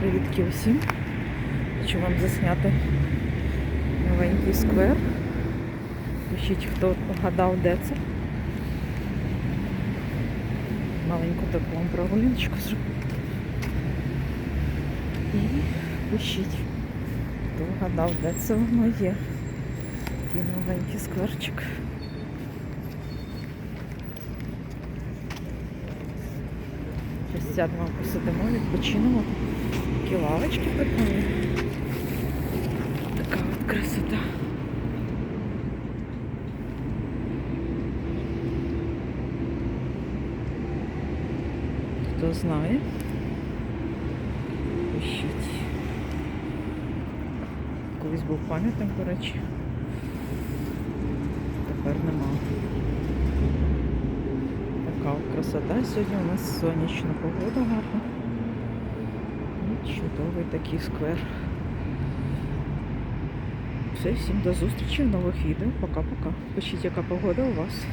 Привітки усім. Хочу вам засняти новенький сквер. Пишіть, хто вгадав, де це. Маленьку таку вам прогуляночку зроблю. І пишіть, хто вгадав, де це воно є. Такий новенький скверчик. Зараз сядемо, посидимо, відпочинемо. Такі лавочки прикольні. Така от красота. Хто знає? Пишіть. Колись був пам'ятник, до речі. Тепер нема. Така от красота. Сьогодні у нас сонячна погода гарна. Чудовий такий сквер. Все, всім до зустрічі в нових відео. Пока-пока. Пишіть, яка погода у вас.